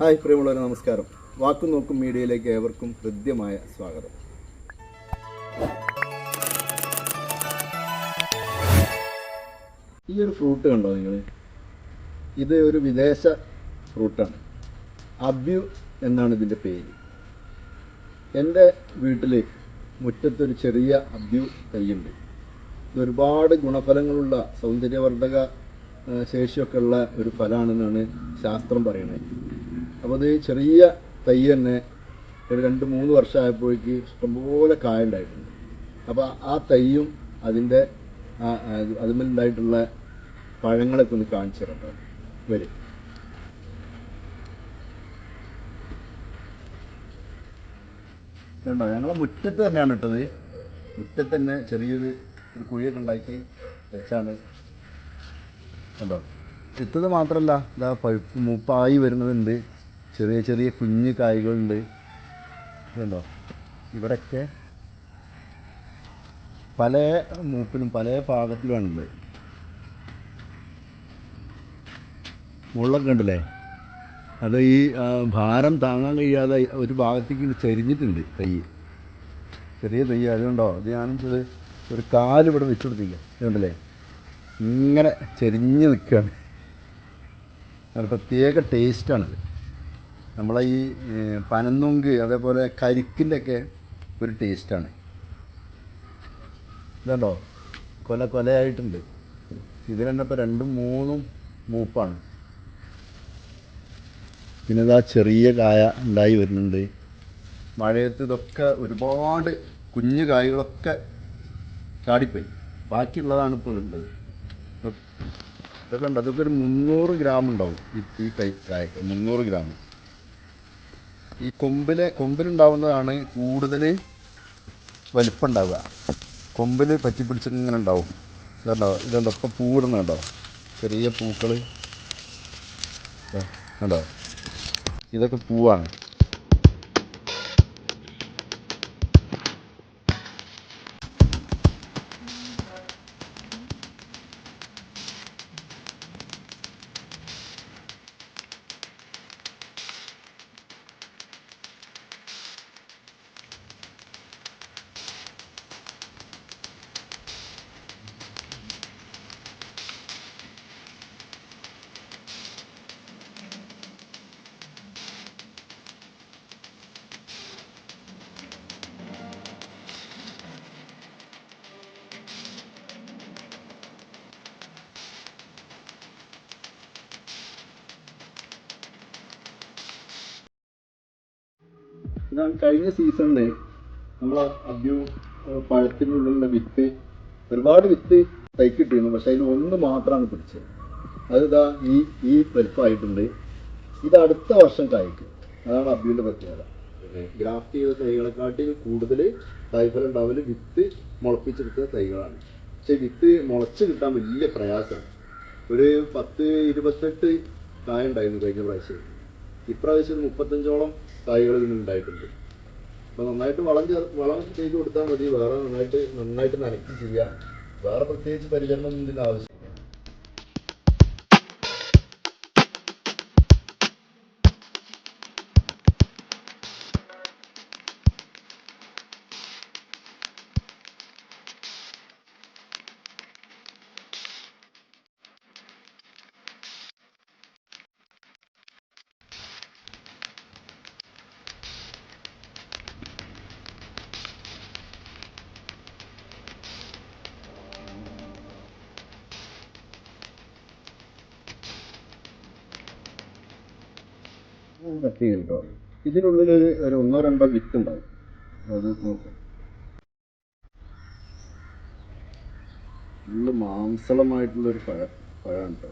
Hi പ്രിയമുള്ളവരെ നമസ്കാരം. വാക്കും നോക്കും മീഡിയയിലേക്ക് ഏവർക്കും ഹൃദ്യമായ സ്വാഗതം. ഈ ഒരു ഫ്രൂട്ട് കണ്ടോ നിങ്ങൾ? ഇത് ഒരു വിദേശ ഫ്രൂട്ടാണ്. അബ്യു എന്നാണ് ഇതിന്റെ പേര്. എന്റെ വീട്ടിൽ മുറ്റത്തൊരു ചെറിയ അബ്യു തൈയുണ്ട് ഇതൊരുപാട് ഗുണഫലങ്ങളുള്ള സൗന്ദര്യവർദ്ധക ശേഷിയൊക്കെ ഉള്ള ഒരു ഫലമാണെന്നാണ് ശാസ്ത്രം പറയുന്നത്. അപ്പോൾ അത് ചെറിയ തൈ തന്നെ ഒരു രണ്ട് മൂന്ന് വർഷമായപ്പോഴേക്ക് ഇഷ്ടംപോലെ കായുണ്ടായിട്ടുണ്ട് അപ്പോൾ ആ തൈയും അതിന്റെ അതിമുണ്ടായിട്ടുള്ള പഴങ്ങളൊക്കെ ഒന്ന് കാണിച്ചു തരട്ടോ വരും. കണ്ടോ ഞങ്ങളെ മുറ്റത്ത് തന്നെയാണ് ഇട്ടത്. മുറ്റത്ത് തന്നെ ചെറിയൊരു ഒരു കുഴിയൊക്കെ ഉണ്ടാക്കി വെച്ചാണ്. കണ്ടോ? ഇട്ടത് മാത്രമല്ല ഇതാ പഴുപ്പ് മൂപ്പായി വരുന്നതുണ്ട്. ചെറിയ ചെറിയ കുഞ്ഞു കായ്കളുണ്ട്. കണ്ടോ ഇവിടെയൊക്കെ പല മൂപ്പിലും പല പാകത്തിലുമാണുള്ളത് മുള്ളൊക്കെ ഉണ്ടല്ലേ? അത് ഈ ഭാരം താങ്ങാൻ കഴിയാതെ ഒരു ഭാഗത്തേക്ക് ചരിഞ്ഞിട്ടുണ്ട് തൈ. ചെറിയ തൈ. അതുകൊണ്ടോ? ഇത് ഞാൻ ഇത് ഒരു കാലിവിടെ ഇവിടെ അതുകൊണ്ടല്ലേ ഇങ്ങനെ ചെരിഞ്ഞ് നിൽക്കുകയാണ്. പ്രത്യേക ടേസ്റ്റാണിത് നമ്മളെ ഈ പനന്നുങ്ക് അതേപോലെ കരിക്കിന്റെ ഒക്കെ ഒരു ടേസ്റ്റാണ്. ഇതുണ്ടോ? കൊല കൊലയായിട്ടുണ്ട്. ഇതിൽ തന്നെ ഇപ്പോൾ രണ്ടും മൂന്നും മൂപ്പാണ്. പിന്നെ ഇതാ ചെറിയ കായ ഉണ്ടായി വരുന്നുണ്ട്. മഴയത്ത് ഇതൊക്കെ ഒരുപാട് കുഞ്ഞു കായകളൊക്കെ ചാടിപ്പോയി. ബാക്കിയുള്ളതാണ് ഇപ്പോൾ ഉള്ളത്. ഇതൊക്കെ ഉണ്ട് അതൊക്കെ ഒരു മുന്നൂറ് ഗ്രാം ഉണ്ടാവും ഈ കൈ കായക്ക്. മുന്നൂറ് ഗ്രാം. ഈ കൊമ്പിലെ കൊമ്പിലുണ്ടാവുന്നതാണ് കൂടുതൽ വലിപ്പം ഉണ്ടാവുക കൊമ്പിൽ പറ്റി പിടിച്ചിങ്ങനെ ഉണ്ടാവും. ഇതുണ്ടോ ഇതുണ്ടോ ഇപ്പം പൂവിടുന്നുണ്ടോ ചെറിയ പൂക്കൾ കണ്ടോ? ഇതൊക്കെ പൂവാണ്. കഴിഞ്ഞ സീസണിൽ നമ്മൾ അബ്യു പഴത്തിനുള്ളിലുള്ള വിത്ത് ഒരുപാട് വിത്ത് തൈക്കിട്ടിരുന്നു പക്ഷെ അതിന് ഒന്ന് മാത്രമാണ് പിടിച്ചത്. അത് ഇതാ ഈ ഈ വലിപ്പമായിട്ടുണ്ട്. ഇത് അടുത്ത വർഷം കായ്ക്കും. അതാണ് അബ്ബിയുടെ പ്രത്യേകത. ഗ്രാഫ്റ്റ് ചെയ്ത തൈകളെക്കാട്ടി കൂടുതൽ തൈഫലം ഉണ്ടാവൽ വിത്ത് മുളപ്പിച്ചെടുത്ത തൈകളാണ്. പക്ഷെ വിത്ത് മുളച്ച് കിട്ടാൻ വലിയ പ്രയാസമാണ് ഒരു പത്ത് ഇരുപത്തെട്ട് കായ ഉണ്ടായിരുന്നു കഴിഞ്ഞ പ്രാവശ്യം. ഇപ്രാവശ്യം മുപ്പത്തഞ്ചോളം കായ്കൾ നിന്നുണ്ടായിട്ടുണ്ട് അപ്പോൾ നന്നായിട്ട് വളം ചേർ വളം ചെയ്ത് കൊടുത്താൽ മതി. വേറെ നന്നായിട്ട് നന്നായിട്ട് നനയ്ക്ക് ചെയ്യാം. വേറെ പ്രത്യേകിച്ച് പരിചരണം ഇതിന് ആവശ്യമില്ല. കട്ട് നിൽക്കും ഇതിനുള്ളിൽ ഒരു ഒന്നോ രണ്ടോ വിത്ത് ഉണ്ടാവും. അത് നോക്കാം. നല്ല മാംസളമായിട്ടുള്ളൊരു പഴ പഴമാണ് കേട്ടോ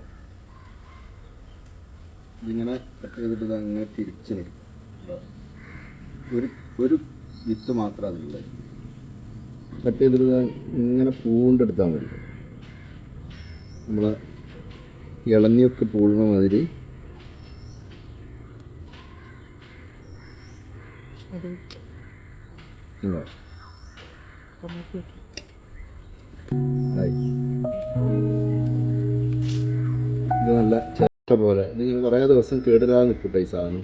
ഇതിങ്ങനെ കട്ട് ചെയ്തിട്ട് ഇത് അങ്ങനെ തിരിച്ച് ഒരു ഒരു വിത്ത് മാത്രം അതിലുള്ളത് കട്ട് ചെയ്തിട്ട് ഇങ്ങനെ പൂണ്ടെടുത്താൽ മതി. നമ്മളെ ഇളഞ്ഞൊക്കെ പൂളുന്ന മാതിരി ഇതാ. aquí. ഇത് ചേട്ട പോലെ നിങ്ങൾ കുറേ ദിവസം കേടില്ലാതെ നിൽക്കട്ടെ ഈ സാധനം